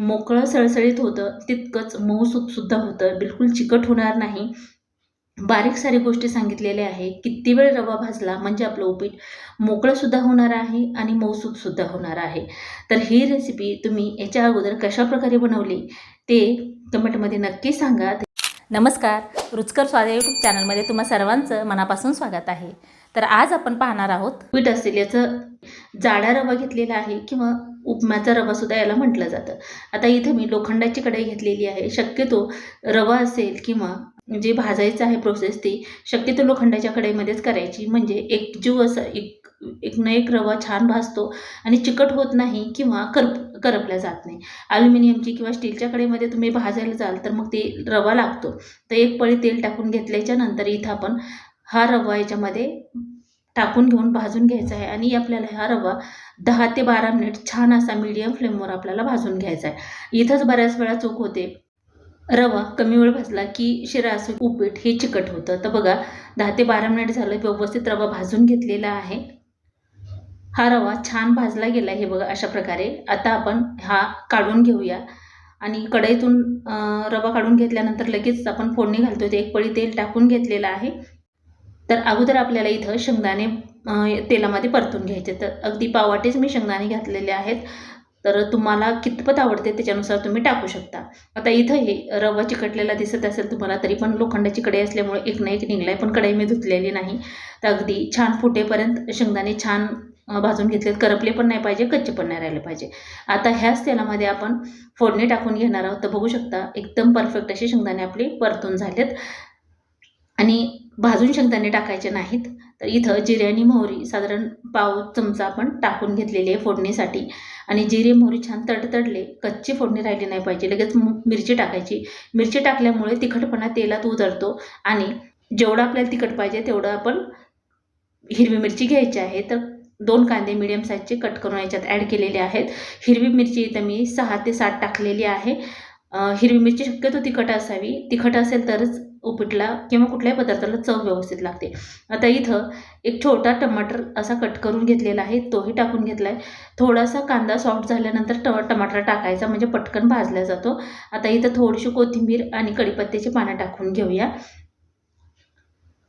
मोकळं सळसळीत होतं तितकंच मऊसूतसुद्धा होतं. बिलकुल चिकट होणार नाही. बारीक सारी गोष्टी सांगितलेल्या आहे किती वेळ रवा भाजला म्हणजे आपलं उपीट मोकळंसुद्धा होणार आहे आणि मऊसूतसुद्धा होणार आहे. तर ही रेसिपी तुम्ही याच्या अगोदर कशाप्रकारे बनवली ते कमेंटमध्ये नक्की सांगा. नमस्कार. रुचकर स्वाद यूट्यूब चॅनलमध्ये तुम्हा सर्वांचं मनापासून स्वागत आहे. तर आज आपण पाहणार आहोत पीठ असेल याचं जाडा रवा घेतलेला आहे किंवा उपम्याचा रवासुद्धा याला म्हटलं जातं. आता इथं मी लोखंडाची कढई घेतलेली आहे. शक्यतो रवा असेल किंवा जे भाजायचं आहे प्रोसेस ती शक्यतो लोखंडाच्या कढईमध्येच करायची. म्हणजे एक जीव असं एक एक ना एक रवा छान भाजतो आणि चिकट होत नाही किंवा करप करपल्या जात नाही. अल्युमिनियमची किंवा स्टीलच्या कढईमध्ये तुम्ही भाजायला जाल तर मग ते रवा लागतो. तर एक पळी तेल टाकून घेतल्याच्या नंतर इथं आपण हा रवा याच्यामध्ये टाकून घेऊन भाजून घ्यायचा आहे. आणि आपल्याला हा रवा दहा ते बारा मिनिट छान असा मीडियम फ्लेमवर आपल्याला भाजून घ्यायचा आहे. इथंच बऱ्याच वेळा चूक होते. रवा कमी वेळ भाजला की शिरा असं उपीट हे चिकट होतं. तर बघा दहा ते बारा मिनिट झालं व्यवस्थित रवा भाजून घेतलेला आहे. हा रवा छान भाजला गेला हे बघा अशा प्रकारे. आता आपण हा काढून घेऊया. आणि कढईतून रवा काढून घेतल्यानंतर लगेच आपण फोडणी घालतो ते एक पळी तेल टाकून घेतलेलं आहे. तर अगोदर आपल्याला इथं शेंगदाणे तेलामध्ये परतून घ्यायचे. तर अगदी पावाटेच मी शेंगदाणे घातलेले आहेत. तर तुम्हाला कितपत आवडते त्याच्यानुसार तुम्ही टाकू शकता. आता इथं हे रवा चिकटलेला दिसत असेल तुम्हाला तरी पण लोखंडाची कढई असल्यामुळे एक ना एक निघलाय पण कढई मी धुतलेली नाही. तर अगदी छान फुटेपर्यंत शेंगदाणे छान भाजून घेतलेत. करपले पण नाही पाहिजे कच्चे पण नाही राहिले पाहिजे. आता ह्याच तेलामध्ये आपण फोडणी टाकून घेणार आहोत. तर बघू शकता एकदम परफेक्ट असे शेंगदाणे आपले परतून झालेत. भाजून शेंगदाणे टाकायचे नाहीत. तर इथं जिरे आणि मोहरी साधारण पाव चमचा आपण टाकून घेतलेली आहे फोडणीसाठी. आणि जिरे मोहरी छान तडतडले कच्ची फोडणी राहिली नाही पाहिजे लगेच मिरची टाकायची. मिरची टाकल्यामुळे तिखटपणा तेलात उतरतो आणि जेवढं आपल्याला तिखट पाहिजे तेवढं आपण हिरवी मिरची घ्यायची आहे. तर दोन कांदे मिडियम साईजचे कट करून याच्यात ॲड केलेले आहेत. हिरवी मिरची इथं मी सहा ते सात टाकलेली आहे. हिरवी मिरची शक्यतो तिखट असावी. तिखट असेल तरच उपीटला किंवा कुठल्याही पदार्थाला चव व्यवस्थित लागते. आता इथं एक छोटा टमाटर असा कट करून घेतलेला आहे तोही टाकून घेतला आहे थोडासा कांदा सॉफ्ट झाल्यानंतर ट टमाटर टाकायचा म्हणजे पटकन भाजला जातो. आता इथं थोडीशी कोथिंबीर आणि कढीपत्त्याची पानं टाकून घेऊया.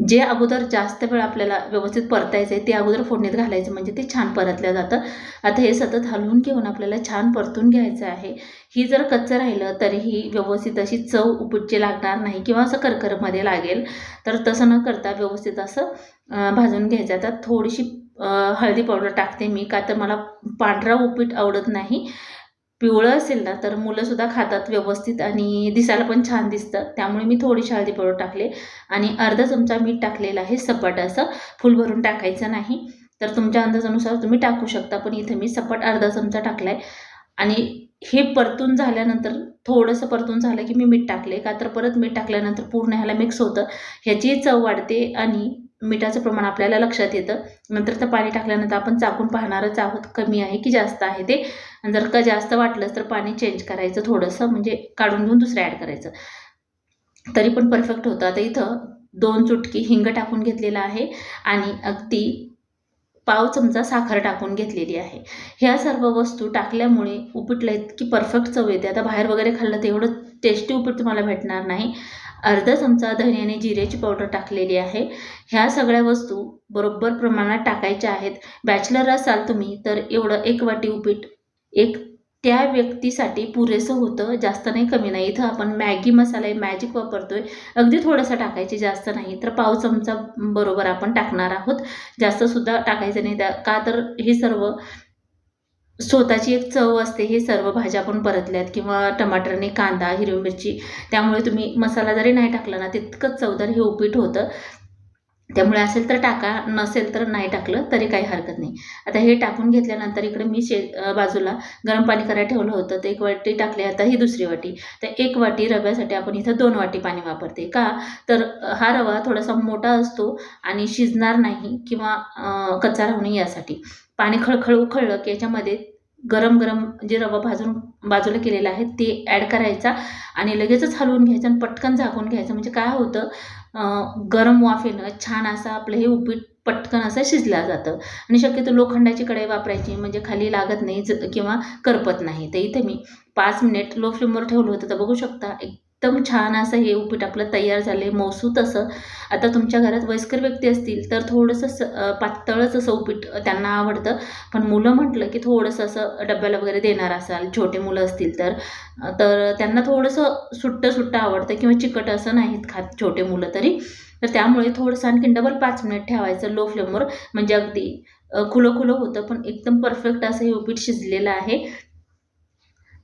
जे अगोदर जास्त वेळ आपल्याला व्यवस्थित परतायचं आहे ते अगोदर फोडणीत घालायचं म्हणजे ते छान परतलं जातं. आता हे सतत हलवून घेऊन आपल्याला छान परतून घ्यायचं आहे. ही जर कच्चं राहिलं तरीही व्यवस्थित अशी चव उपटची लागणार नाही किंवा असं करकरमध्ये लागेल. तर तसं न करता व्यवस्थित असं भाजून घ्यायचं. आता थोडीशी हळदी पावडर टाकते मी का तर मला पांढरा उपीट आवडत नाही. पिवळं असेल ना तर मुलंसुद्धा खातात व्यवस्थित आणि दिसायला पण छान दिसतं. त्यामुळे मी थोडीशी हळदी पावडर टाकले आणि अर्धा चमचा मीठ टाकलेलं आहे सपाट असं. फुल भरून टाकायचं नाही. तर तुमच्या अंदाजानुसार तुम्ही टाकू शकता पण इथं मी सपाट अर्धा चमचा टाकला आहे आणि हे परतून झाल्यानंतर थोडंसं परतून झालं की मी मीठ टाकले का तर परत मीठ टाकल्यानंतर पूर्ण ह्याला मिक्स होतं. ह्याची चव वाढते आणि मिठाचं प्रमाण आपल्याला लक्षात येतं. नंतर तर पाणी टाकल्यानंतर आपण चाकून पाहणारच आहोत कमी आहे की जास्त आहे ते. आणि जर का जास्त वाटलंच तर पाणी चेंज करायचं थोडंसं म्हणजे काढून घेऊन दुसरं ॲड करायचं. तरी पण परफेक्ट होतं. आता इथं दोन चुटकी हिंग टाकून घेतलेला आहे आणि अगदी पाव चमचा साखर टाकून घेतलेली आहे. ह्या सर्व वस्तू टाकल्यामुळे उपीटला इतकी परफेक्ट चव येते. आता बाहेर वगैरे खाल्लं तर एवढं टेस्टी उपीट तुम्हाला भेटणार नाही. अर्धा चमचा धन्याने जिऱ्याची पावडर टाकलेली आहे. ह्या सगळ्या वस्तू बरोबर प्रमाणात टाकायच्या आहेत. बॅचलर असाल तुम्ही तर एवढं एक वाटी उपीट एक त्या व्यक्तीसाठी पुरेसं होतं जास्त नाही कमी नाही. इथं आपण मॅगी मसाला आहे मॅजिक वापरतोय. अगदी थोडंसं टाकायचे जास्त नाही. तर पाव चमचा बरोबर आपण टाकणार आहोत. जास्तसुद्धा टाकायचं नाही. त्या का तर हे सर्व स्वतःची एक चव असते. हे सर्व भाज्या आपण परतल्यात. किंवा टमाटरने कांदा हिरवी मिरची. त्यामुळे तुम्ही मसाला जरी नाही टाकला ना तितकंच चवदार हे उपीट होतं. त्यामुळे असेल तर टाका नसेल तर नाही टाकलं तरी काही हरकत नाही. आता हे टाकून घेतल्यानंतर इकडे मी शे बाजूला गरम पाणी करायला ठेवलं होतं तर एक वाटी टाकली आता ही दुसरी वाटी. तर एक वाटी रव्यासाठी आपण इथं दोन वाटी पाणी वापरते. का? तर हा रवा थोडासा मोठा असतो आणि शिजणार नाही किंवा कच्चा राहू नये यासाठी. पाणी खळखळ उखळलं की याच्यामध्ये गरम गरम जे रवा भाजून बाजूला केलेला आहे ते ॲड करायचा आणि लगेचच हलवून घ्यायचं आणि पटकन झाकून घ्यायचं. म्हणजे काय होतं गरम वाफेनं छान असं आपलं हे उपीट पटकन असं शिजलं जातं. आणि शक्यतो लोखंडाची कढई वापरायची म्हणजे खाली लागत नाही ज किंवा करपत नाही. तर इथे मी पाच मिनिट लो फ्लेमवर ठेवलं होतं. तर बघू शकता एक एकदम छान असं हे उपीट आपलं तयार झालं आहे मौसूत असं. आता तुमच्या घरात वयस्कर व्यक्ती असतील तर थोडंसं स पातळच असं उपीट त्यांना आवडतं. पण मुलं म्हटलं की थोडंसं असं डब्याला वगैरे देणार असाल छोटे मुलं असतील तर तर त्यांना थोडंसं सुट्टं सुट्टं आवडतं किंवा चिकट असं नाहीत खात छोटे मुलं तरी. तर त्यामुळे थोडंसं आणखी डबल पाच मिनिट ठेवायचं लो फ्लेमवर म्हणजे अगदी खुलं खुलं होतं पण एकदम परफेक्ट असं हे उपीट शिजलेलं आहे.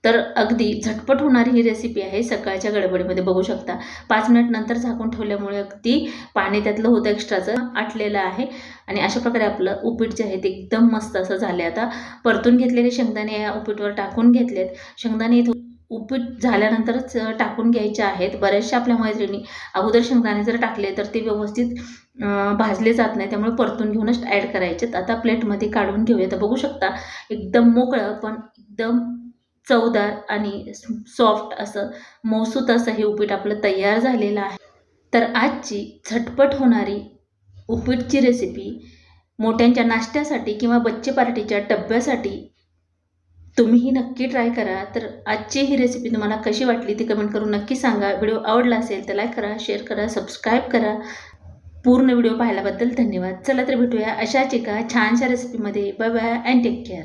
तर अगदी झटपट होणारी ही रेसिपी आहे. सकाळच्या गडबडीमध्ये बघू शकता. पाच मिनिट नंतर झाकून ठेवल्यामुळे अगदी पाणी त्यातलं होतं एक्स्ट्राचं आटलेलं आहे. आणि अशा प्रकारे आपलं उपीट जे आहे ते एकदम मस्त असं झाले आता परतून घेतलेले शेंगदाणे या उपीटवर टाकून घेतलेत. शेंगदाणे इथून उपीट झाल्यानंतरच टाकून घ्यायचे आहेत. बऱ्याचशा आपल्या मैत्रिणी अगोदर शेंगदाणे जर टाकले तर ते व्यवस्थित भाजले जात नाही. त्यामुळे परतून घेऊनच ॲड करायचेत. आता प्लेटमध्ये काढून घेऊया. तर बघू शकता एकदम मोकळं पण एकदम चवदार आणि सॉफ्ट असं मौसूत असं हे उपीट आपलं तयार झालेलं आहे. तर आजची झटपट होणारी उपीटची रेसिपी मोठ्यांच्या नाश्त्यासाठी किंवा बच्चे पार्टीच्या डब्यासाठी तुम्हीही नक्की ट्राय करा. तर आजची ही रेसिपी तुम्हाला कशी वाटली ती कमेंट करून नक्की सांगा. व्हिडिओ आवडला असेल तर लाईक करा शेअर करा सबस्क्राईब करा. पूर्ण व्हिडिओ पाहिल्याबद्दल धन्यवाद. चला तर भेटूया अशाच एका छानशा रेसिपीमध्ये bye bye and take care